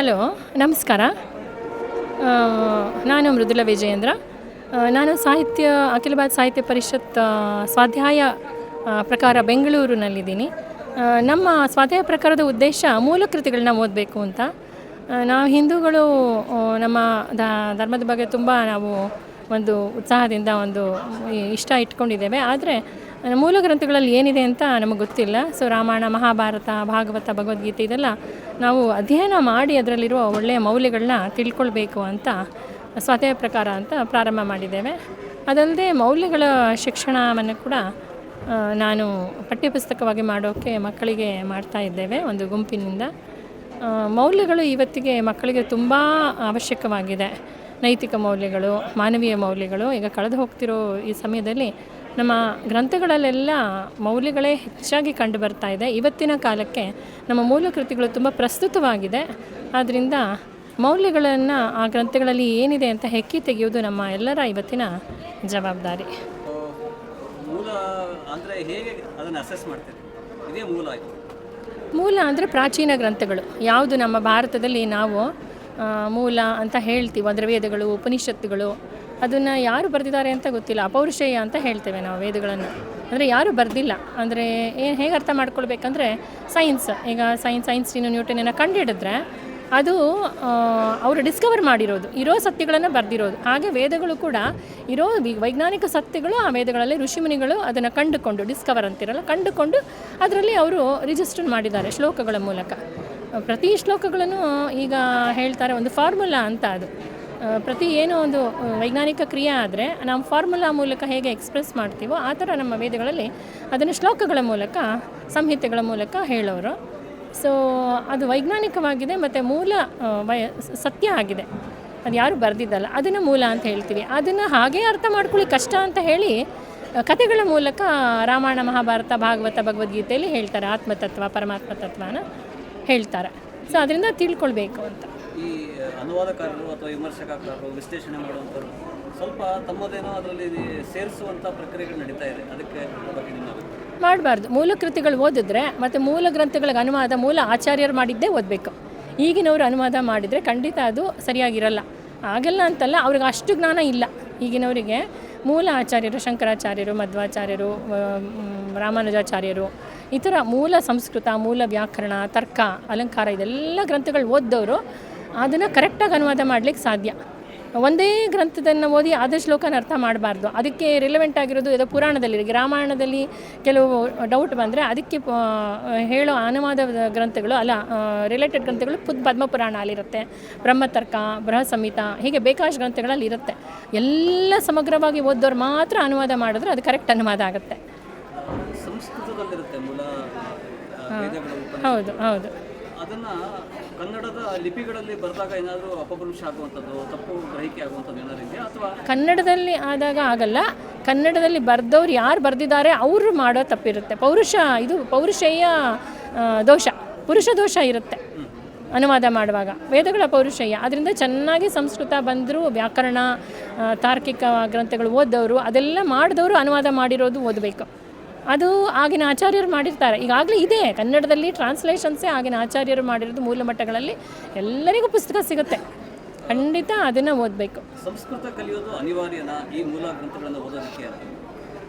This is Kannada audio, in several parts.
ಹಲೋ, ನಮಸ್ಕಾರ. ನಾನು ಮೃದುಲ ವಿಜಯೇಂದ್ರ. ನಾನು ಸಾಹಿತ್ಯ, ಅಖಿಲ ಭಾರತ ಸಾಹಿತ್ಯ ಪರಿಷತ್ ಸ್ವಾಧ್ಯಾಯ ಪ್ರಕಾರ ಬೆಂಗಳೂರಿನಲ್ಲಿದ್ದೀನಿ. ನಮ್ಮ ಸ್ವಾಧ್ಯಾಯ ಪ್ರಕಾರದ ಉದ್ದೇಶ ಮೂಲ ಕೃತಿಗಳನ್ನ ಓದಬೇಕು ಅಂತ. ನಾವು ಹಿಂದೂಗಳು ನಮ್ಮ ಧರ್ಮದ ಬಗ್ಗೆ ತುಂಬ ನಾವು ಒಂದು ಉತ್ಸಾಹದಿಂದ ಒಂದು ಇಷ್ಟ ಇಟ್ಕೊಂಡಿದ್ದೇವೆ. ಆದರೆ ಮೂಲ ಗ್ರಂಥಗಳಲ್ಲಿ ಏನಿದೆ ಅಂತ ನಮಗೆ ಗೊತ್ತಿಲ್ಲ. ಸೊ ರಾಮಾಯಣ, ಮಹಾಭಾರತ, ಭಾಗವತ, ಭಗವದ್ಗೀತೆ ಇದೆಲ್ಲ ನಾವು ಅಧ್ಯಯನ ಮಾಡಿ ಅದರಲ್ಲಿರುವ ಒಳ್ಳೆಯ ಮೌಲ್ಯಗಳನ್ನ ತಿಳ್ಕೊಳ್ಬೇಕು ಅಂತ ಸ್ವತಃ ಪ್ರಕಾರ ಅಂತ ಪ್ರಾರಂಭ ಮಾಡಿದ್ದೇವೆ. ಅದಲ್ಲದೆ ಮೌಲ್ಯಗಳ ಶಿಕ್ಷಣವನ್ನು ಕೂಡ ನಾನು ಪಠ್ಯಪುಸ್ತಕವಾಗಿ ಮಾಡೋಕ್ಕೆ ಮಕ್ಕಳಿಗೆ ಮಾಡ್ತಾ ಇದ್ದೇವೆ ಒಂದು ಗುಂಪಿನಿಂದ. ಮೌಲ್ಯಗಳು ಇವತ್ತಿಗೆ ಮಕ್ಕಳಿಗೆ ತುಂಬ ಅವಶ್ಯಕವಾಗಿದೆ. ನೈತಿಕ ಮೌಲ್ಯಗಳು ಮಾನವೀಯ ಮೌಲ್ಯಗಳು ಈಗ ಕಳೆದು ಹೋಗ್ತಿರೋ ಈ ಸಮಯದಲ್ಲಿ ನಮ್ಮ ಗ್ರಂಥಗಳಲ್ಲೆಲ್ಲ ಮೌಲ್ಯಗಳೇ ಹೆಚ್ಚಾಗಿ ಕಂಡು ಬರ್ತಾ ಇದೆ. ಇವತ್ತಿನ ಕಾಲಕ್ಕೆ ನಮ್ಮ ಮೂಲ ಕೃತಿಗಳು ತುಂಬ ಪ್ರಸ್ತುತವಾಗಿದೆ. ಆದ್ದರಿಂದ ಮೌಲ್ಯಗಳನ್ನು ಆ ಗ್ರಂಥಗಳಲ್ಲಿ ಏನಿದೆ ಅಂತ ಹೆಕ್ಕಿ ತೆಗೆಯುವುದು ನಮ್ಮ ಎಲ್ಲರ ಇವತ್ತಿನ ಜವಾಬ್ದಾರಿ. ಮೂಲ ಅಂದರೆ ಹೇಗೆ ಅದನ್ನು ಅಸೆಸ್ ಮಾಡ್ತೀರಿ? ಇದೇ ಮೂಲ ಅಂದರೆ ಪ್ರಾಚೀನ ಗ್ರಂಥಗಳು. ಯಾವುದು ನಮ್ಮ ಭಾರತದಲ್ಲಿ ನಾವು ಮೂಲ ಅಂತ ಹೇಳ್ತೀವಿ ಅಂದರೆ ವೇದಗಳು ಉಪನಿಷತ್ತುಗಳು. ಅದನ್ನು ಯಾರು ಬರೆದಿದ್ದಾರೆ ಅಂತ ಗೊತ್ತಿಲ್ಲ. ಅಪೌರುಷೇಯ ಅಂತ ಹೇಳ್ತೇವೆ ನಾವು ವೇದಗಳನ್ನು. ಅಂದರೆ ಯಾರು ಬರೆದಿಲ್ಲ. ಅಂದರೆ ಏನು ಹೇಗೆ ಅರ್ಥ ಮಾಡ್ಕೊಳ್ಬೇಕಂದ್ರೆ ಸೈನ್ಸ್ ಈಗ ಸೈನ್ಸ್ ಸೈನ್ಸ್ಟಿನ ನ್ಯೂಟನನ್ನು ಕಂಡುಹಿಡಿದ್ರೆ ಅದು ಅವರು ಡಿಸ್ಕವರ್ ಮಾಡಿರೋದು. ಇರೋ ಸತ್ಯಗಳನ್ನು ಬರೆದಿರೋದು. ಹಾಗೆ ವೇದಗಳು ಕೂಡ ಇರೋ ವೈಜ್ಞಾನಿಕ ಸತ್ಯಗಳು ಆ ವೇದಗಳಲ್ಲಿ ಋಷಿಮುನಿಗಳು ಅದನ್ನು ಕಂಡುಕೊಂಡು ಡಿಸ್ಕವರ್ ಅಂತಿರಲ್ಲ, ಕಂಡುಕೊಂಡು ಅದರಲ್ಲಿ ಅವರು ರಿಜಿಸ್ಟರ್ ಮಾಡಿದ್ದಾರೆ ಶ್ಲೋಕಗಳ ಮೂಲಕ. ಪ್ರತಿ ಶ್ಲೋಕಗಳನ್ನು ಈಗ ಹೇಳ್ತಾರೆ ಒಂದು ಫಾರ್ಮುಲಾ ಅಂತ ಅದು. ಪ್ರತಿ ಏನೋ ಒಂದು ವೈಜ್ಞಾನಿಕ ಕ್ರಿಯೆ ಆದರೆ ನಾವು ಫಾರ್ಮುಲಾ ಮೂಲಕ ಹೇಗೆ ಎಕ್ಸ್ಪ್ರೆಸ್ ಮಾಡ್ತೀವೋ ಆ ಥರ ನಮ್ಮ ವೇದಗಳಲ್ಲಿ ಅದನ್ನು ಶ್ಲೋಕಗಳ ಮೂಲಕ, ಸಂಹಿತೆಗಳ ಮೂಲಕ ಹೇಳೋರು. ಸೊ ಅದು ವೈಜ್ಞಾನಿಕವಾಗಿದೆ ಮತ್ತು ಮೂಲ ವಯ, ಸತ್ಯ ಆಗಿದೆ. ಅದು ಯಾರು ಬರೆದಿದ್ದಲ್ಲ. ಅದನ್ನು ಮೂಲ ಅಂತ ಹೇಳ್ತೀವಿ. ಅದನ್ನು ಹಾಗೇ ಅರ್ಥ ಮಾಡ್ಕೊಳ್ಳಿ, ಕಷ್ಟ ಅಂತ ಹೇಳಿ ಕಥೆಗಳ ಮೂಲಕ ರಾಮಾಯಣ, ಮಹಾಭಾರತ, ಭಾಗವತ, ಭಗವದ್ಗೀತೆಯಲ್ಲಿ ಹೇಳ್ತಾರೆ ಆತ್ಮತತ್ವ ಪರಮಾತ್ಮ ತತ್ವನ ಹೇಳ್ತಾರೆ. ಸೊ ಅದರಿಂದ ತಿಳ್ಕೊಳ್ಬೇಕು ಅಂತ. ಈ ಅನುವಾದಕಾರರು ಅಥವಾ ವಿಮರ್ಶಕಕಾರರು ವಿಶ್ಲೇಷಣೆ ಮಾಡುವಂಥವ್ರು ಸ್ವಲ್ಪ ತಮ್ಮದೇನೋ ಅದರಲ್ಲಿ ಸೇರಿಸುವಂಥ ಪ್ರಕ್ರಿಯೆಗಳು ನಡೀತಾ ಇದೆ. ಅದಕ್ಕೆ ಬಗ್ಗೆ ನಿಮ್ಮ ಅಭಿಪ್ರಾಯ? ಮಾಡಬಾರ್ದು. ಮೂಲ ಕೃತಿಗಳು ಓದಿದ್ರೆ ಮತ್ತು ಮೂಲ ಗ್ರಂಥಗಳಿಗೆ ಅನುವಾದ ಮೂಲ ಆಚಾರ್ಯರು ಮಾಡಿದ್ದೇ ಓದಬೇಕು. ಈಗಿನವರು ಅನುವಾದ ಮಾಡಿದರೆ ಖಂಡಿತ ಅದು ಸರಿಯಾಗಿರಲ್ಲ. ಆಗಲ್ಲ ಅಂತಲ್ಲ ಅವ್ರಿಗೆ ಅಷ್ಟು ಜ್ಞಾನ ಇಲ್ಲ. ಈಗಿನವರಿಗೆ ಮೂಲ ಆಚಾರ್ಯರು ಶಂಕರಾಚಾರ್ಯರು, ಮಧ್ವಾಚಾರ್ಯರು ರಾಮಾನುಜಾಚಾರ್ಯರು, ಈ ಥರ ಮೂಲ ಸಂಸ್ಕೃತ, ಮೂಲ ವ್ಯಾಕರಣ, ತರ್ಕ, ಅಲಂಕಾರ ಇದೆಲ್ಲ ಗ್ರಂಥಗಳು ಓದ್ದವರು, ಅದನ್ನು ಕರೆಕ್ಟಾಗಿ ಅನುವಾದ ಮಾಡಲಿಕ್ಕೆ ಸಾಧ್ಯ. ಒಂದೇ ಗ್ರಂಥದನ್ನು ಓದಿ ಅದೇ ಶ್ಲೋಕನ ಅರ್ಥ ಮಾಡಬಾರ್ದು. ಅದಕ್ಕೆ ರಿಲೆವೆಂಟ್ ಆಗಿರೋದು ಇದು ಪುರಾಣದಲ್ಲಿ ರಾಮಾಯಣದಲ್ಲಿ ಕೆಲವು ಡೌಟ್ ಬಂದರೆ ಅದಕ್ಕೆ ಹೇಳೋ ಅನುವಾದ ಗ್ರಂಥಗಳು ಅಲ್ಲ ರಿಲೇಟೆಡ್ ಗ್ರಂಥಗಳು ಪುದ್ ಪದ್ಮಪುರಾಣ ಅಲ್ಲಿರುತ್ತೆ. ಬ್ರಹ್ಮತರ್ಕ ಬೃಹ ಸಂಹಿತ ಹೀಗೆ ಬೇಕಾದಷ್ಟು ಗ್ರಂಥಗಳಲ್ಲಿ ಇರುತ್ತೆ. ಎಲ್ಲ ಸಮಗ್ರವಾಗಿ ಓದೋರು ಮಾತ್ರ ಅನುವಾದ ಮಾಡಿದ್ರೆ ಅದು ಕರೆಕ್ಟ್ ಅನುವಾದ ಆಗುತ್ತೆ. ಹೌದು ಹೌದು. ಅದನ್ನು ಕನ್ನಡದ ಲಿಪಿಗಳಲ್ಲಿ ಬರೆದಾಗ ಏನಾದರೂ ಅಪಭ್ರಂಶ ಆಗುವಂಥದ್ದು, ತಪ್ಪು ಗ್ರಹಿಕೆ ಆಗುವಂಥದ್ದು ಏನಾದ್ರು ಅಥವಾ ಕನ್ನಡದಲ್ಲಿ ಆದಾಗ ಆಗಲ್ಲ. ಕನ್ನಡದಲ್ಲಿ ಬರೆದವ್ರು ಯಾರು ಬರೆದಿದ್ದಾರೆ ಅವರು ಮಾಡೋ ತಪ್ಪಿರುತ್ತೆ. ಪೌರುಷ, ಇದು ಪೌರುಷೇಯ ದೋಷ. ಪುರುಷ ದೋಷ ಇರುತ್ತೆ ಅನುವಾದ ಮಾಡುವಾಗ. ವೇದಗಳ ಪೌರುಷಯ್ಯ ಅದರಿಂದ ಚೆನ್ನಾಗಿ ಸಂಸ್ಕೃತ ಬಂದರೂ, ವ್ಯಾಕರಣ ತಾರ್ಕಿಕ ಗ್ರಂಥಗಳು ಓದ್ದವರು, ಅದೆಲ್ಲ ಮಾಡಿದವರು ಅನುವಾದ ಮಾಡಿರೋದು ಓದಬೇಕು. ಅದು ಆಗಿನ ಆಚಾರ್ಯರು ಮಾಡಿರ್ತಾರೆ. ಈಗಾಗಲೇ ಇದೆ. ಕನ್ನಡದಲ್ಲಿ ಟ್ರಾನ್ಸ್ಲೇಷನ್ಸೇ ಆಗಿನ ಆಚಾರ್ಯರು ಮಾಡಿರೋದು ಮೂಲ ಮಟ್ಟಗಳಲ್ಲಿ ಎಲ್ಲರಿಗೂ ಪುಸ್ತಕ ಸಿಗುತ್ತೆ. ಖಂಡಿತ ಅದನ್ನು ಓದಬೇಕು. ಸಂಸ್ಕೃತ ಕಲಿಯೋದು ಅನಿವಾರ್ಯನಾ? ಈ ಮೂಲ ಗ್ರಂಥಗಳನ್ನು ಓದೋದಕ್ಕೆ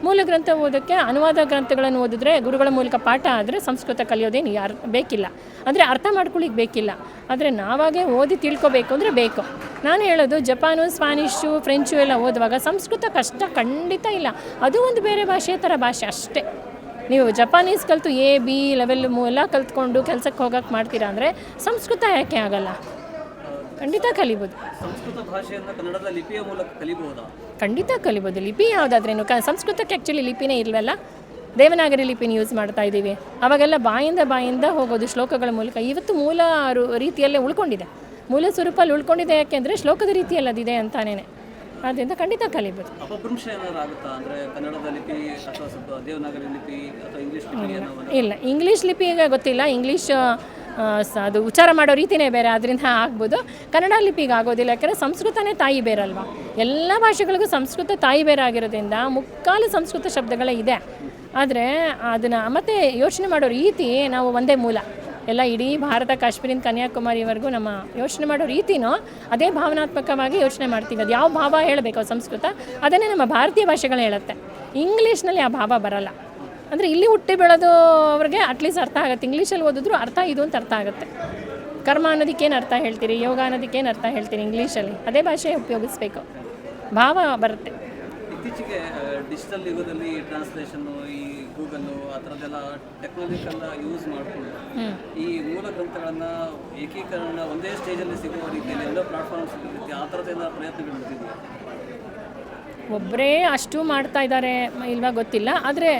ಮೂಲ ಗ್ರಂಥ ಓದೋಕ್ಕೆ ಅನುವಾದ ಗ್ರಂಥಗಳನ್ನು ಓದಿದ್ರೆ ಗುರುಗಳ ಮೂಲಕ ಪಾಠ ಆದರೆ ಸಂಸ್ಕೃತ ಕಲಿಯೋದೇನು ಯಾರು ಬೇಕಿಲ್ಲ. ಅಂದರೆ ಅರ್ಥ ಮಾಡ್ಕೊಳ್ಳಿಕ್ಕೆ ಬೇಕಿಲ್ಲ. ಆದರೆ ನಾವಾಗೇ ಓದಿ ತಿಳ್ಕೊಬೇಕು ಅಂದರೆ ಬೇಕು. ನಾನು ಹೇಳೋದು ಜಪಾನು ಸ್ಪ್ಯಾನಿಷು ಫ್ರೆಂಚು ಎಲ್ಲ ಓದುವಾಗ ಸಂಸ್ಕೃತ ಕಷ್ಟ ಖಂಡಿತ ಇಲ್ಲ. ಅದು ಒಂದು ಬೇರೆ ಭಾಷೆ ಥರ ಭಾಷೆ ಅಷ್ಟೇ. ನೀವು ಜಪಾನೀಸ್ ಕಲಿತು ಎ ಬಿ ಲೆವೆಲ್ ಎಲ್ಲ ಕಲ್ತ್ಕೊಂಡು ಕೆಲಸಕ್ಕೆ ಹೋಗೋಕ್ಕೆ ಮಾಡ್ತೀರಾ ಅಂದರೆ ಸಂಸ್ಕೃತ ಯಾಕೆ ಆಗಲ್ಲ? ಖಂಡಿತ ಕಲಿಬೋದು. ಸಂಸ್ಕೃತ ಭಾಷೆಯನ್ನು ಕನ್ನಡದ ಲಿಪಿಯ ಮೂಲಕ ಕಲಿಬಹುದಾ? ಖಂಡಿತ ಕಲಿಬೋದು. ಲಿಪಿ ಯಾವುದಾದ್ರೇನು ಕ ಸಂಸ್ಕೃತಕ್ಕೆ ಆ್ಯಕ್ಚುಲಿ ಲಿಪಿನೇ ಇಲ್ವಲ್ಲ? ದೇವನಾಗರಿ ಲಿಪಿನ ಯೂಸ್ ಮಾಡ್ತಾ ಇದ್ದೀವಿ. ಅವಾಗೆಲ್ಲ ಬಾಯಿಂದ ಬಾಯಿಂದ ಹೋಗೋದು ಶ್ಲೋಕಗಳ ಮೂಲಕ. ಇವತ್ತು ಮೂಲ ರೀತಿಯಲ್ಲೇ ಉಳ್ಕೊಂಡಿದೆ. ಮೂಲ ಸ್ವರೂಪಲ್ಲಿ ಉಳ್ಕೊಂಡಿದೆ ಯಾಕೆಂದರೆ ಶ್ಲೋಕದ ರೀತಿಯಲ್ಲಿ ಅದಿದೆ ಅಂತಾನೇ ಆದ್ದರಿಂದ ಖಂಡಿತ ಕಲಿಬೋದು. ಅಪಭ್ರಂಶ ಏನಾದ್ರು ಆಗುತ್ತಾ? ಅಂದರೆ ಕನ್ನಡದ ಲಿಪಿ ಅಥವಾ ದೇವನಾಗರಿ ಲಿಪಿ ಅಥವಾ ಇಂಗ್ಲೀಷ್ ಲಿಪಿ ಇಲ್ಲ. ಇಂಗ್ಲೀಷ್ ಲಿಪಿಗೆ ಗೊತ್ತಿಲ್ಲ. ಇಂಗ್ಲೀಷ್ ಅದು ಉಚ್ಚಾರ ಮಾಡೋ ರೀತಿನೇ ಬೇರೆ ಅದರಿಂದ ಆಗ್ಬೋದು. ಕನ್ನಡ ಲಿಪಿಗೆ ಆಗೋದಿಲ್ಲ, ಯಾಕಂದರೆ ಸಂಸ್ಕೃತನೇ ತಾಯಿ ಬೇರಲ್ವಾ? ಎಲ್ಲ ಭಾಷೆಗಳಿಗೂ ಸಂಸ್ಕೃತ ತಾಯಿ ಬೇರೆ ಆಗಿರೋದ್ರಿಂದ ಮುಕ್ಕಾಲು ಸಂಸ್ಕೃತ ಶಬ್ದಗಳೇ ಇದೆ. ಆದರೆ ಅದನ್ನು ಮತ್ತು ಯೋಚನೆ ಮಾಡೋ ರೀತಿ ನಾವು ಒಂದೇ ಮೂಲ. ಎಲ್ಲ ಇಡೀ ಭಾರತ ಕಾಶ್ಮೀರಿಂದ ಕನ್ಯಾಕುಮಾರಿವರೆಗೂ ನಮ್ಮ ಯೋಚನೆ ಮಾಡೋ ರೀತಿನೋ ಅದೇ ಭಾವನಾತ್ಮಕವಾಗಿ ಯೋಚನೆ ಮಾಡ್ತೀವಿ. ಅದು ಯಾವ ಭಾವ ಹೇಳಬೇಕು ಸಂಸ್ಕೃತ? ಅದನ್ನೇ ನಮ್ಮ ಭಾರತೀಯ ಭಾಷೆಗಳು ಹೇಳುತ್ತೆ. ಇಂಗ್ಲೀಷ್ನಲ್ಲಿ ಆ ಭಾವ ಬರಲ್ಲ. ಅಂದರೆ ಇಲ್ಲಿ ಹುಟ್ಟಿ ಬೆಳೆದು ಅವ್ರಿಗೆ ಅಟ್ಲೀಸ್ಟ್ ಅರ್ಥ ಆಗುತ್ತೆ. ಇಂಗ್ಲೀಷಲ್ಲಿ ಓದಿದ್ರು ಅರ್ಥ ಇದು ಅಂತ ಅರ್ಥ ಆಗುತ್ತೆ. ಕರ್ಮ ಅನ್ನೋದಕ್ಕೇನು ಅರ್ಥ ಹೇಳ್ತೀರಿ? ಯೋಗ ಅನ್ನೋದಕ್ಕೇನು ಅರ್ಥ ಹೇಳ್ತೀರಿ ಇಂಗ್ಲೀಷಲ್ಲಿ ಅದೇ ಭಾಷೆ ಉಪಯೋಗಿಸ್ಬೇಕು. ಭಾವ ಬರುತ್ತೆ. ಇತ್ತೀಚೆಗೆ ಡಿಜಿಟಲ್ ಯುಗದಲ್ಲಿ ಟ್ರಾನ್ಸ್ಲೇಷನ್ನು ಈ ಗೂಗಲ್ಲು ಆ ಥರದ್ದೆಲ್ಲ ಟೆಕ್ನಾಲಜಿಕಲ್ಲ ಯೂಸ್ ಮಾಡಿಕೊಂಡು ಈ ಮೂಲ ಗ್ರಂಥಗಳನ್ನು ಏಕೀಕರಣ ಒಂದೇ ಸ್ಟೇಜಲ್ಲಿ ಸಿಗುವ ರೀತಿಯಲ್ಲಿ ಎಲ್ಲ ಪ್ಲಾಟ್ಫಾರ್ಮ್ಸ್ ರೀತಿ ಆ ಥರದ್ದೆಲ್ಲ ಪ್ರಯತ್ನಗಳು ನಡೆದಿದೆಯಾ ಒಬ್ಬರೇ ಅಷ್ಟು ಮಾಡ್ತಾ ಇದ್ದಾರೆ ಇಲ್ವಾ ಗೊತ್ತಿಲ್ಲ. ಆದರೆ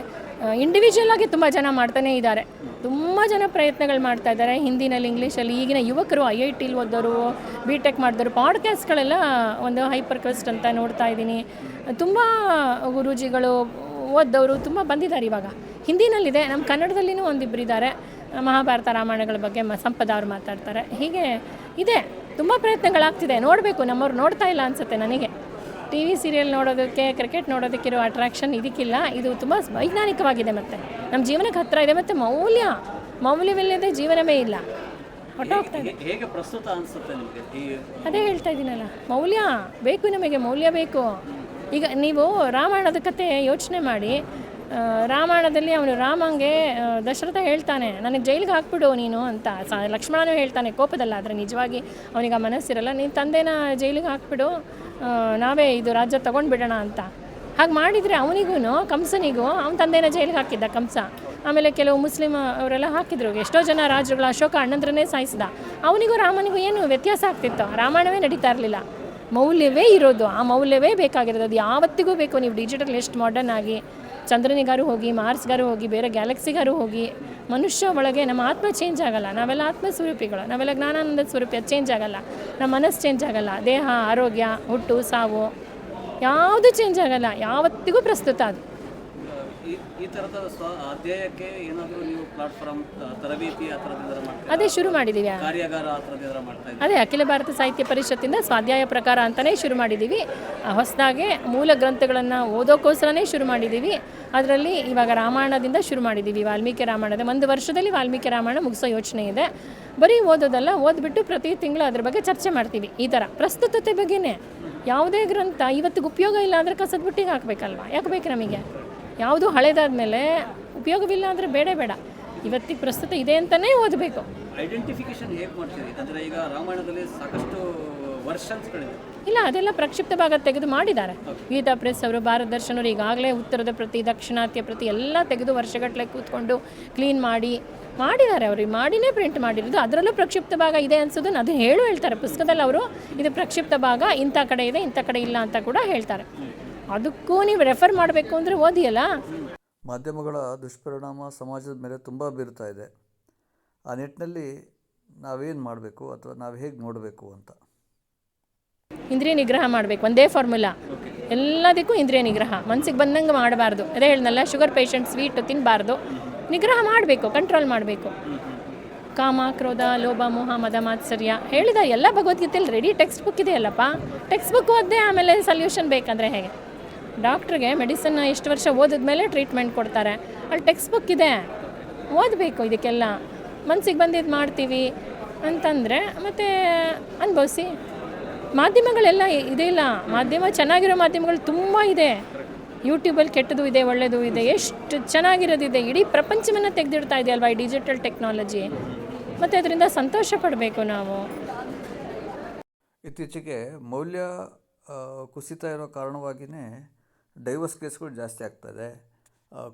ಇಂಡಿವಿಜುವಲ್ ಆಗಿ ತುಂಬ ಜನ ಮಾಡ್ತಾನೇ ಇದ್ದಾರೆ. ತುಂಬ ಜನ ಪ್ರಯತ್ನಗಳು ಮಾಡ್ತಾ ಇದ್ದಾರೆ. ಹಿಂದಿನಲ್ಲಿ ಇಂಗ್ಲೀಷಲ್ಲಿ ಈಗಿನ ಯುವಕರು ಐ ಐ ಟಿಲಿ ಓದೋರು ಬಿ ಟೆಕ್ ಮಾಡಿದವರು ಪಾಡ್ಕಾಸ್ಟ್ಗಳೆಲ್ಲ ಒಂದು ಹೈಪರ್ ಕ್ವೆಸ್ಟ್ ಅಂತ ನೋಡ್ತಾ ಇದ್ದೀನಿ. ತುಂಬ ಗುರೂಜಿಗಳು ಓದ್ದವರು ತುಂಬ ಬಂದಿದ್ದಾರೆ ಇವಾಗ. ಹಿಂದಿನಲ್ಲಿದೆ ನಮ್ಮ ಕನ್ನಡದಲ್ಲಿನೂ ಒಂದಿಬ್ಬರು ಇದ್ದಾರೆ. ಮಹಾಭಾರತ ರಾಮಾಯಣಗಳ ಬಗ್ಗೆ ಮ ಅವ್ರು ಮಾತಾಡ್ತಾರೆ. ಹೀಗೆ ಇದೆ. ತುಂಬ ಪ್ರಯತ್ನಗಳಾಗ್ತಿದೆ. ನೋಡಬೇಕು, ನಮ್ಮವ್ರು ನೋಡ್ತಾ ಇಲ್ಲ ಅನಿಸುತ್ತೆ ನನಗೆ. ಟಿ ವಿ ಸೀರಿಯಲ್ ನೋಡೋದಕ್ಕೆ ಕ್ರಿಕೆಟ್ ನೋಡೋದಕ್ಕಿರೋ ಅಟ್ರಾಕ್ಷನ್ ಇದಕ್ಕಿಲ್ಲ. ಇದು ತುಂಬ ವೈಜ್ಞಾನಿಕವಾಗಿದೆ ಮತ್ತು. ನಮ್ಮ ಜೀವನಕ್ಕೆ ಹತ್ತಿರ ಇದೆ ಮತ್ತು ಮೌಲ್ಯ. ಮೌಲ್ಯವಿಲ್ಲದೆ ಜೀವನವೇ ಇಲ್ಲ. ಹೊಟ್ಟೋಗ್ತಾ ಇದೆ. ಹೇಗೆ ಪ್ರಸ್ತುತ ಅನಿಸುತ್ತೆ ನಿಮಗೆ? ಅದೇ ಹೇಳ್ತಾ ಇದ್ದೀನಲ್ಲ. ಮೌಲ್ಯ ಬೇಕು ನಮಗೆ ಮೌಲ್ಯ ಬೇಕು. ಈಗ ನೀವು ರಾಮಾಯಣದ ಕತೆ ಯೋಚನೆ ಮಾಡಿ ರಾಮಾಯಣದಲ್ಲಿ ಅವನು ರಾಮಂಗೆ ದಶರಥ ಹೇಳ್ತಾನೆ, ನನಗೆ ಜೈಲಿಗೆ ಹಾಕ್ಬಿಡು ನೀನು ಅಂತ. ಲಕ್ಷ್ಮಣನೂ ಹೇಳ್ತಾನೆ, ಕೋಪದಲ್ಲ, ಆದರೆ ನಿಜವಾಗಿ ಅವನಿಗೆ ಆ ಮನಸ್ಸಿರಲ್ಲ. ನೀನು ತಂದೆನ ಜೈಲಿಗೆ ಹಾಕ್ಬಿಡು ನಾವೇ ಇದು ರಾಜ್ಯ ತೊಗೊಂಡ್ಬಿಡೋಣ ಅಂತ. ಹಾಗೆ ಮಾಡಿದರೆ ಅವನಿಗೂ ಕಂಸನಿಗೂ, ಅವನ ತಂದೆನ ಜೈಲಿಗೆ ಹಾಕಿದ್ದ ಕಂಸ. ಆಮೇಲೆ ಕೆಲವು ಮುಸ್ಲಿಮ್ ಅವರೆಲ್ಲ ಹಾಕಿದ್ರು, ಎಷ್ಟೋ ಜನ ರಾಜರುಗಳು ಅಶೋಕ ಅಣ್ಣಂದ್ರನೇ ಸಾಯಿಸಿದ. ಅವನಿಗೂ ರಾಮನಿಗೂ ಏನು ವ್ಯತ್ಯಾಸ ಆಗ್ತಿತ್ತು? ರಾಮಾಯಣವೇ ನಡೀತಾ ಇರಲಿಲ್ಲ. ಮೌಲ್ಯವೇ ಇರೋದು, ಆ ಮೌಲ್ಯವೇ ಬೇಕಾಗಿರೋದು. ಅದು ಯಾವತ್ತಿಗೂ ಬೇಕು. ನೀವು ಡಿಜಿಟಲ್ ಎಷ್ಟು ಮಾಡರ್ನ್ ಆಗಿ ಚಂದ್ರನಿಗಾರು ಹೋಗಿ, ಮಾರ್ಸ್ಗಾರು ಹೋಗಿ, ಬೇರೆ ಗ್ಯಾಲಕ್ಸಿಗಾರು ಹೋಗಿ, ಮನುಷ್ಯ ಒಳಗೆ ನಮ್ಮ ಆತ್ಮ ಚೇಂಜ್ ಆಗಲ್ಲ. ನಾವೆಲ್ಲ ಆತ್ಮ ಸ್ವರೂಪಿಗಳು. ನಾವೆಲ್ಲ ಜ್ಞಾನಾನಂದ ಸ್ವರೂಪಿ ಚೇಂಜ್ ಆಗಲ್ಲ. ನಮ್ಮ ಮನಸ್ಸು ಚೇಂಜ್ ಆಗಲ್ಲ. ದೇಹ, ಆರೋಗ್ಯ, ಹುಟ್ಟು, ಸಾವು, ಯಾವುದು ಚೇಂಜ್ ಆಗಲ್ಲ. ಯಾವತ್ತಿಗೂ ಪ್ರಸ್ತುತ ಅದು. ಈ ಈ ಥರದ ಸ್ವ ಅಧ್ಯಾಯಕ್ಕೆ ಏನಾದರೂ ನೀವು ಪ್ಲಾಟ್ಫಾರ್ಮ್ ತರಬೇತಿ ಆ ಥರದ್ದು ಮಾಡ್ತೀರಾ? ಅದೇ ಶುರು ಮಾಡಿದ್ದೀವಿ ಕಾರ್ಯಾಗಾರ ಆ ಥರದ್ದು ಮಾಡ್ತಾ ಇದ್ದೀರಾ? ಅದೇ ಅಖಿಲ ಭಾರತ ಸಾಹಿತ್ಯ ಪರಿಷತ್ತಿಂದ ಸ್ವಾಧ್ಯಾಯ ಪ್ರಕಾರ ಅಂತಲೇ ಶುರು ಮಾಡಿದ್ದೀವಿ ಹೊಸದಾಗಿ ಮೂಲ ಗ್ರಂಥಗಳನ್ನು ಓದೋಕ್ಕೋಸ್ಕರನೇ ಶುರು ಮಾಡಿದ್ದೀವಿ ಅದರಲ್ಲಿ ಇವಾಗ ರಾಮಾಯಣದಿಂದ ಶುರು ಮಾಡಿದ್ದೀವಿ ವಾಲ್ಮೀಕಿ ರಾಮಾಯಣದ ಒಂದು ವರ್ಷದಲ್ಲಿ ವಾಲ್ಮೀಕಿ ರಾಮಾಯಣ ಮುಗಿಸೋ ಯೋಚನೆ ಇದೆ. ಬರೀ ಓದೋದಲ್ಲ ಓದ್ಬಿಟ್ಟು ಪ್ರತಿ ತಿಂಗಳು ಅದ್ರ ಬಗ್ಗೆ ಚರ್ಚೆ ಮಾಡ್ತೀವಿ. ಈ ಥರ ಪ್ರಸ್ತುತತೆ ಬಗ್ಗೆನೇ. ಯಾವುದೇ ಗ್ರಂಥ ಇವತ್ತಿಗೆ ಉಪಯೋಗ ಇಲ್ಲ ಅಂದರೆ ಕಸದ ಬುಟ್ಟಿಗೆ ಹಾಕಬೇಕಲ್ವಾ? ಯಾಕೆ ಬೇಕು ನಮಗೆ? ಯಾವುದು ಹಳೆದಾದ ಮೇಲೆ ಉಪಯೋಗವಿಲ್ಲ ಅಂದರೆ ಬೇಡ ಬೇಡ. ಇವತ್ತಿಗೆ ಪ್ರಸ್ತುತ ಇದೆ ಅಂತಲೇ ಓದಬೇಕು. ಐಡೆಂಟಿಫಿಕೇಶನ್ ಹೇಗೆ ಅಂದರೆ ಈಗ ರಾಮಾಯಣದಲ್ಲಿ ಸಾಕಷ್ಟು ವರ್ಷನ್ಸ್ಗಳಿದೆ ಇಲ್ಲ ಅದೆಲ್ಲ ಪ್ರಕ್ಷಿಪ್ತ ಭಾಗ ತೆಗೆದು ಮಾಡಿದ್ದಾರೆ. ಗೀತಾ ಪ್ರೆಸ್ ಅವರು ಭಾರತ ದರ್ಶನರು ಈಗಾಗಲೇ ಉತ್ತರದ ಪ್ರತಿ ದಕ್ಷಿಣಾತ್ಯ ಪ್ರತಿ ಎಲ್ಲ ತೆಗೆದು ವರ್ಷಗಟ್ಟಲೆ ಕೂತ್ಕೊಂಡು ಕ್ಲೀನ್ ಮಾಡಿ ಮಾಡಿದ್ದಾರೆ ಅವರು. ಮಾಡಿನೇ ಪ್ರಿಂಟ್ ಮಾಡಿರೋದು. ಅದರಲ್ಲೂ ಪ್ರಕ್ಷಿಪ್ತ ಭಾಗ ಇದೆ ಅನ್ಸೋದನ್ನ ಅದು ಹೇಳು ಹೇಳ್ತಾರೆ. ಪುಸ್ತಕದಲ್ಲಿ ಅವರು ಇದು ಪ್ರಕ್ಷಿಪ್ತ ಭಾಗ ಇಂಥ ಕಡೆ ಇದೆ ಇಂಥ ಕಡೆ ಇಲ್ಲ ಅಂತ ಕೂಡ ಹೇಳ್ತಾರೆ. ಅದಕ್ಕೂ ನೀವು ರೆಫರ್ ಮಾಡಬೇಕು ಅಂದರೆ ಓದಿಯಲ್ಲ? ಮಾಧ್ಯಮಗಳ ದುಷ್ಪರಿಣಾಮ ಸಮಾಜದ ಮೇಲೆ ತುಂಬ ಬೀರ್ತಾ ಇದೆ. ಆ ನಿಟ್ಟಿನಲ್ಲಿ ನಾವೇನು ಮಾಡಬೇಕು ಅಥವಾ ನಾವು ಹೇಗೆ ನೋಡಬೇಕು ಅಂತ. ಇಂದ್ರಿಯ ನಿಗ್ರಹ ಮಾಡಬೇಕು ಒಂದೇ ಫಾರ್ಮುಲಾ ಎಲ್ಲದಕ್ಕೂ ಇಂದ್ರಿಯ ನಿಗ್ರಹ. ಮನಸ್ಸಿಗೆ ಬಂದಂಗೆ ಮಾಡಬಾರ್ದು. ಅದೇ ಹೇಳಿದ್ನಲ್ಲ ಶುಗರ್ ಪೇಷಂಟ್ ಸ್ವೀಟು ತಿನ್ನಬಾರ್ದು ನಿಗ್ರಹ ಮಾಡಬೇಕು ಕಂಟ್ರೋಲ್ ಮಾಡಬೇಕು. ಕಾಮ ಕ್ರೋಧ ಲೋಭ ಮೋಹ ಮದ ಮಾತ್ಸರ್ಯ ಹೇಳಿದ ಎಲ್ಲ ಭಗವದ್ಗೀತೆಯಲ್ಲಿ ರೆಡಿ ಟೆಕ್ಸ್ಟ್ ಬುಕ್ ಇದೆಯಲ್ಲಪ್ಪ. ಟೆಕ್ಸ್ಟ್ ಬುಕ್ ಓದ್ದೆ ಆಮೇಲೆ ಸಲ್ಯೂಷನ್ ಬೇಕಂದರೆ ಹೇಗೆ? ಡಾಕ್ಟ್ರಿಗೆ ಮೆಡಿಸನ್ ಎಷ್ಟು ವರ್ಷ ಓದಿದ ಮೇಲೆ ಟ್ರೀಟ್ಮೆಂಟ್ ಕೊಡ್ತಾರೆ. ಅಲ್ಲಿ ಟೆಕ್ಸ್ಟ್ ಬುಕ್ ಇದೆ. ಓದಬೇಕು ಇದಕ್ಕೆಲ್ಲ. ಮನಸ್ಸಿಗೆ ಬಂದಿದ್ದು ಮಾಡ್ತೀವಿ ಅಂತಂದರೆ ಮತ್ತು ಅನುಭವಿಸಿ. ಮಾಧ್ಯಮಗಳೆಲ್ಲ ಇದೇ ಇಲ್ಲ. ಮಾಧ್ಯಮ ಚೆನ್ನಾಗಿರೋ ಮಾಧ್ಯಮಗಳು ತುಂಬ ಇದೆ. ಯೂಟ್ಯೂಬಲ್ಲಿ ಕೆಟ್ಟದು ಇದೆ ಒಳ್ಳೆಯದು ಇದೆ. ಎಷ್ಟು ಚೆನ್ನಾಗಿರೋದಿದೆ. ಇಡೀ ಪ್ರಪಂಚವನ್ನು ತೆಗೆದಿಡ್ತಾ ಇದೆ ಅಲ್ವಾ ಈ ಡಿಜಿಟಲ್ ಟೆಕ್ನಾಲಜಿ. ಮತ್ತು ಅದರಿಂದ ಸಂತೋಷ ಪಡಬೇಕು ನಾವು. ಇತ್ತೀಚೆಗೆ ಮೌಲ್ಯ ಕುಸಿತ ಇರೋ ಕಾರಣವಾಗಿಯೇ ಡೈವರ್ಸ್ ಕೇಸ್ಗಳು ಜಾಸ್ತಿ ಆಗ್ತದೆ.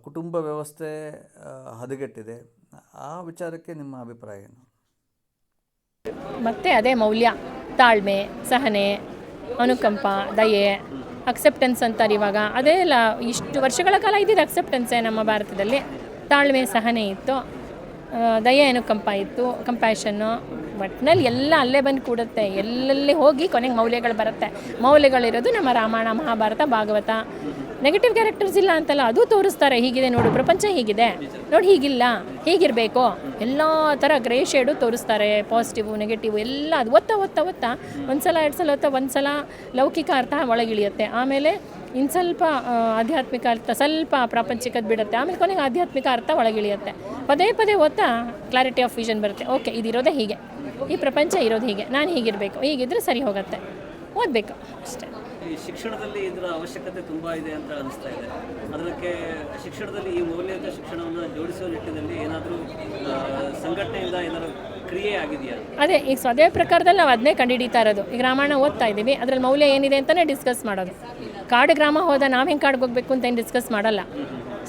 ಕುಟುಂಬ ವ್ಯವಸ್ಥೆ ಹದಗೆಟ್ಟಿದೆ. ಆ ವಿಚಾರಕ್ಕೆ ನಿಮ್ಮ ಅಭಿಪ್ರಾಯ ಏನು? ಮತ್ತೆ ಅದೇ ಮೌಲ್ಯ. ತಾಳ್ಮೆ, ಸಹನೆ, ಅನುಕಂಪ, ದಯೆ ಅಕ್ಸೆಪ್ಟೆನ್ಸ್ ಅಂತಾರೆ ಇವಾಗ. ಅದೇ ಎಲ್ಲ ಇಷ್ಟು ವರ್ಷಗಳ ಕಾಲ ಇದ್ದಿದ್ದು ಅಕ್ಸೆಪ್ಟೆನ್ಸೇ ನಮ್ಮ ಭಾರತದಲ್ಲಿ. ತಾಳ್ಮೆ, ಸಹನೆ ಇತ್ತು. ದಯೆ, ಅನುಕಂಪ ಇತ್ತು. ಕಂಪ್ಯಾಷನ್ನು ಒಟ್ಟಿನಲ್ಲಿ ಎಲ್ಲ ಅಲ್ಲೇ ಬಂದು ಕೂಡುತ್ತೆ. ಎಲ್ಲೆಲ್ಲಿ ಹೋಗಿ ಕೊನೆಗೆ ಮೌಲ್ಯಗಳು ಬರುತ್ತೆ. ಮೌಲ್ಯಗಳಿರೋದು ನಮ್ಮ ರಾಮಾಯಣ, ಮಹಾಭಾರತ, ಭಾಗವತ. ನೆಗೆಟಿವ್ ಕ್ಯಾರೆಕ್ಟರ್ಸ್ ಇಲ್ಲ ಅಂತಲ್ಲ, ಅದು ತೋರಿಸ್ತಾರೆ. ಹೀಗಿದೆ ನೋಡು, ಪ್ರಪಂಚ ಹೀಗಿದೆ. ನೋಡಿ ಹೀಗಿಲ್ಲ, ಹೀಗಿರಬೇಕು. ಎಲ್ಲ ಥರ ಗ್ರೇ ಶೇಡು ತೋರಿಸ್ತಾರೆ ಪಾಸಿಟಿವ್ ನೆಗೆಟಿವ್ ಎಲ್ಲ. ಅದು ಒತ್ತ ಒತ್ತ ಒತ್ತ. ಒಂದು ಸಲ ಎರಡು ಸಲ ಒತ್ತ ಒಂದು ಸಲ ಲೌಕಿಕ ಅರ್ಥ ಒಳಗಿಳಿಯುತ್ತೆ. ಆಮೇಲೆ ಇನ್ನು ಸ್ವಲ್ಪ ಆಧ್ಯಾತ್ಮಿಕ ಅರ್ಥ, ಸ್ವಲ್ಪ ಪ್ರಾಪಂಚಿಕದ್ದು ಬಿಡುತ್ತೆ. ಆಮೇಲೆ ಕೊನೆಗೆ ಆಧ್ಯಾತ್ಮಿಕ ಅರ್ಥ ಒಳಗಿಳಿಯುತ್ತೆ. ಪದೇ ಪದೇ ಓದ್ತಾ ಕ್ಲಾರಿಟಿ ಆಫ್ ವಿಷನ್ ಬರುತ್ತೆ. ಓಕೆ ಇದಿರೋದೇ ಹೀಗೆ. ಈ ಪ್ರಪಂಚ ಇರೋದು ಹೀಗೆ. ನಾನು ಹೀಗಿರಬೇಕು. ಹೀಗಿದ್ರೆ ಸರಿ ಹೋಗುತ್ತೆ. ಓದಬೇಕು ಅಷ್ಟೇ. ಶಿಕ್ಷಣದಲ್ಲಿ ಇದರ ಅವಶ್ಯಕತೆ ತುಂಬ ಇದೆ ಅಂತ ಅನಿಸ್ತಾ ಇದೆ. ಅದಕ್ಕೆ ಶಿಕ್ಷಣದಲ್ಲಿ ಈ ಮೌಲ್ಯಯುತ ಶಿಕ್ಷಣವನ್ನು ಜೋಡಿಸುವ ನಿಟ್ಟಿನಲ್ಲಿ ಏನಾದರೂ ಸಂಘಟನೆಯಿಂದ ಏನಾದರೂ ಕ್ರಿಯೆ ಆಗಿದೆಯಾ? ಅದೇ ಈಗ ಸ್ವದೇವ ಪ್ರಕಾರದಲ್ಲಿ ನಾವು ಅದನ್ನೇ ಕಂಡುಹಿಡಿತಾ ಇರೋದು. ಈಗ ರಾಮಾಯಣ ಓದ್ತಾ ಇದ್ದೀವಿ. ಅದ್ರಲ್ಲಿ ಮೌಲ್ಯ ಏನಿದೆ ಅಂತಲೇ ಡಿಸ್ಕಸ್ ಮಾಡೋದು. ಕಾಡು ಗ್ರಾಮ ಹೋದ ನಾವು ಹೆಂಗೆ ಕಾಡಿಗೆ ಹೋಗ್ಬೇಕು ಅಂತ ಏನು ಡಿಸ್ಕಸ್ ಮಾಡಲ್ಲ.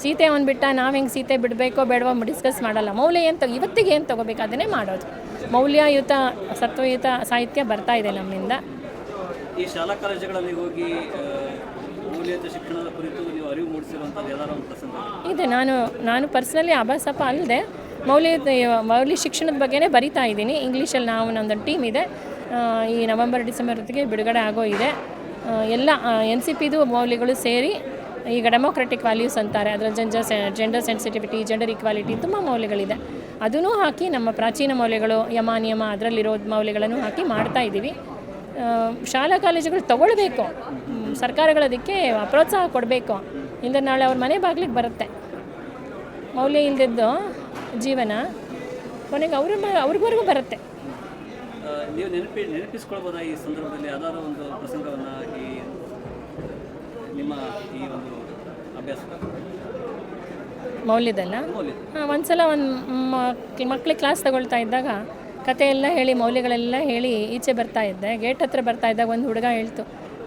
ಸೀತೆ ಒಂದು ಬಿಟ್ಟ ನಾವು ಹೆಂಗೆ ಸೀತೆ ಬಿಡಬೇಕೋ ಬೇಡವೋ ಡಿಸ್ಕಸ್ ಮಾಡಲ್ಲ. ಮೌಲ್ಯ ಏನು ತಗೋ ಇವತ್ತಿಗೆ ಏನು ತಗೋಬೇಕು ಅದನ್ನೇ ಮಾಡೋದು. ಮೌಲ್ಯಯುತ ಸತ್ವಯುತ ಸಾಹಿತ್ಯ ಬರ್ತಾ ಇದೆ ನಮ್ಮಿಂದ. ಈ ಶಾಲಾ ಕಾಲೇಜುಗಳಲ್ಲಿ ಹೋಗಿ ಶಿಕ್ಷಣದ ಕುರಿತು ನೀವು ಅರಿವು ಮೂಡಿಸಿರುವಂಥದ್ದು ಪ್ರಸಂಗ ಇದೆ. ನಾನು ನಾನು ಪರ್ಸ್ನಲಿ ಅಭಾಸಪ್ಪ ಅಲ್ಲದೆ ಮೌಲ್ಯ ಮೌಲ್ಯ ಶಿಕ್ಷಣದ ಬಗ್ಗೆನೇ ಬರಿತಾ ಇದ್ದೀನಿ. ಇಂಗ್ಲೀಷಲ್ಲಿ ನಾವು ನಮ್ಮದೊಂದು ಟೀಮ್ ಇದೆ. ಈ ನವೆಂಬರ್, ಡಿಸೆಂಬರ್ ಹೊತ್ತಿಗೆ ಬಿಡುಗಡೆ ಆಗೋ ಇದೆ ಎಲ್ಲ ಎನ್ ಸಿ ಪಿದು ಮೌಲ್ಯಗಳು ಸೇರಿ ಈಗ ಡೆಮೋಕ್ರೆಟಿಕ್ ವ್ಯಾಲ್ಯೂಸ್ ಅಂತಾರೆ. ಅದರ gender gender sensitivity gender equality ತುಂಬ ಮೌಲ್ಯಗಳಿದೆ. ಅದನ್ನೂ ಹಾಕಿ ನಮ್ಮ ಪ್ರಾಚೀನ ಮೌಲ್ಯಗಳು, ಯಮ, ನಿಯಮ, ಅದರಲ್ಲಿರೋ ಮೌಲ್ಯಗಳನ್ನು ಹಾಕಿ ಮಾಡ್ತಾ ಇದ್ದೀವಿ. ಶಾಲಾ ಕಾಲೇಜುಗಳು ತಗೊಳ್ಬೇಕು. ಸರ್ಕಾರಗಳು ಅದಕ್ಕೆ ಪ್ರೋತ್ಸಾಹ ಕೊಡಬೇಕು. ಇಂದ ನಾಳೆ ಅವ್ರ ಮನೆ ಬಾಗಿಲಿಗೆ ಬರುತ್ತೆ. ಮೌಲ್ಯ ಇಲ್ಲದಿದ್ದು ಜೀವನ ಕೊನೆಗೆ ಅವ್ರ ಅವ್ರಿಗವರೆಗೂ ಬರುತ್ತೆ. ನೀವು ನೆನಪಿ ನೆನಪಿಸ್ಕೊಳ್ಬೋದಾ ಈ ಸಂದರ್ಭದಲ್ಲಿ? ಯಾವ್ದಾದ್ರು ಒಂದು ಪ್ರಸಂಗವನ್ನು ಈ ನಿಮ್ಮ ಈ ಒಂದು ಅಭ್ಯಾಸ. ಮೌಲ್ಯದಲ್ಲ? ಮೌಲ್ಯ. ಹಾಂ ಒಂದ್ಸಲ ಒಂದು ಮಕ್ಳಿಗೆ ಕ್ಲಾಸ್ ತಗೊಳ್ತಾ ಇದ್ದಾಗ ಕತೆ ಎಲ್ಲ ಹೇಳಿ ಮೌಲ್ಯಗಳೆಲ್ಲ ಹೇಳಿ ಈಚೆ ಬರ್ತಾ ಇದ್ದೆ. ಗೇಟ್ ಹತ್ರ ಬರ್ತಾ ಇದ್ದಾಗ ಒಂದು ಹುಡುಗ ಹೇಳ್ತು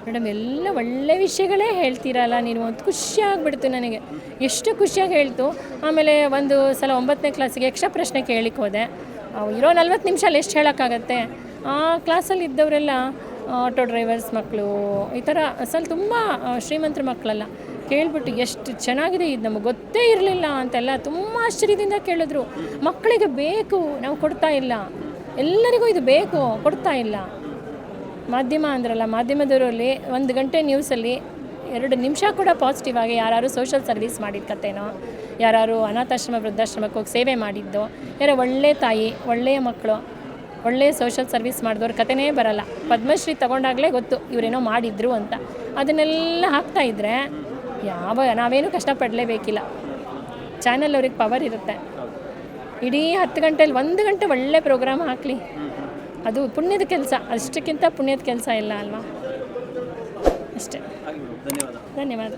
ಮೇಡಮ್, ಎಲ್ಲ ಒಳ್ಳೆ ವಿಷಯಗಳೇ ಹೇಳ್ತೀರಲ್ಲ ನೀವು ಒಂದು ಖುಷಿಯಾಗ್ಬಿಡ್ತು ನನಗೆ. ಎಷ್ಟು ಖುಷಿಯಾಗಿ ಹೇಳ್ತು. ಆಮೇಲೆ ಒಂದು ಸಲ ಒಂಬತ್ತನೇ ಕ್ಲಾಸಿಗೆ ಯಕ್ಷ ಪ್ರಶ್ನೆ ಕೇಳಿಕ್ಕೆ ಹೋದೆ. ಇರೋ ನಲ್ವತ್ತು ನಿಮಿಷಲ್ಲಿ ಎಷ್ಟು ಹೇಳೋಕ್ಕಾಗತ್ತೆ? ಆ ಕ್ಲಾಸಲ್ಲಿ ಇದ್ದವರೆಲ್ಲ, ಆಟೋ ಡ್ರೈವರ್ಸ್ ಮಕ್ಕಳು ಈ ಥರ ಅಸಲು ತುಂಬ ಶ್ರೀಮಂತರ ಮಕ್ಕಳಲ್ಲ ಕೇಳ್ಬಿಟ್ಟು ಎಷ್ಟು ಚೆನ್ನಾಗಿದೆ ಇದು. ನಮಗೆ ಗೊತ್ತೇ ಇರಲಿಲ್ಲ ಅಂತೆಲ್ಲ ತುಂಬ ಆಶ್ಚರ್ಯದಿಂದ ಕೇಳಿದ್ರು. ಮಕ್ಕಳಿಗೆ ಬೇಕು. ನಾವು ಕೊಡ್ತಾ ಇಲ್ಲ. ಎಲ್ಲರಿಗೂ ಇದು ಬೇಕು. ಕೊಡ್ತಾ ಇಲ್ಲ. ಮಾಧ್ಯಮ ಅಂದ್ರಲ್ಲ, ಮಾಧ್ಯಮದವರಲ್ಲಿ ಒಂದು ಗಂಟೆ ನ್ಯೂಸಲ್ಲಿ ಎರಡು ನಿಮಿಷ ಕೂಡ ಪಾಸಿಟಿವ್ ಆಗಿ ಯಾರು ಸೋಷಲ್ ಸರ್ವಿಸ್ ಮಾಡಿದ ಕತೆನೋ ಯಾರು ಅನಾಥಾಶ್ರಮ, ವೃದ್ಧಾಶ್ರಮಕ್ಕೆ ಹೋಗಿ ಸೇವೆ ಮಾಡಿದ್ದು, ಯಾರೋ ಒಳ್ಳೆ ತಾಯಿ, ಒಳ್ಳೆಯ ಮಕ್ಕಳು ಒಳ್ಳೆಯ ಸೋಷಲ್ ಸರ್ವಿಸ್ ಮಾಡಿದವ್ರ ಕಥೆನೇ ಬರಲ್ಲ. ಪದ್ಮಶ್ರೀ ತೊಗೊಂಡಾಗಲೇ ಗೊತ್ತು ಇವರೇನೋ ಮಾಡಿದ್ರು ಅಂತ. ಅದನ್ನೆಲ್ಲ ಹಾಕ್ತಾ ಇದ್ದರೆ ಯಾವ, ನಾವೇನು ಕಷ್ಟಪಡಲೇಬೇಕಿಲ್ಲ. ಚಾನಲ್ ಅವ್ರಿಗೆ ಪವರ್ ಇರುತ್ತೆ. ಇಡೀ ಹತ್ತು ಗಂಟೆಲಿ ಒಂದು ಗಂಟೆ ಒಳ್ಳೆ ಪ್ರೋಗ್ರಾಮ್ ಹಾಕಲಿ. ಅದು ಪುಣ್ಯದ ಕೆಲಸ. ಅಷ್ಟಕ್ಕಿಂತ ಪುಣ್ಯದ ಕೆಲಸ ಇಲ್ಲ ಅಲ್ವಾ? ಅಷ್ಟೇ. ಧನ್ಯವಾದ.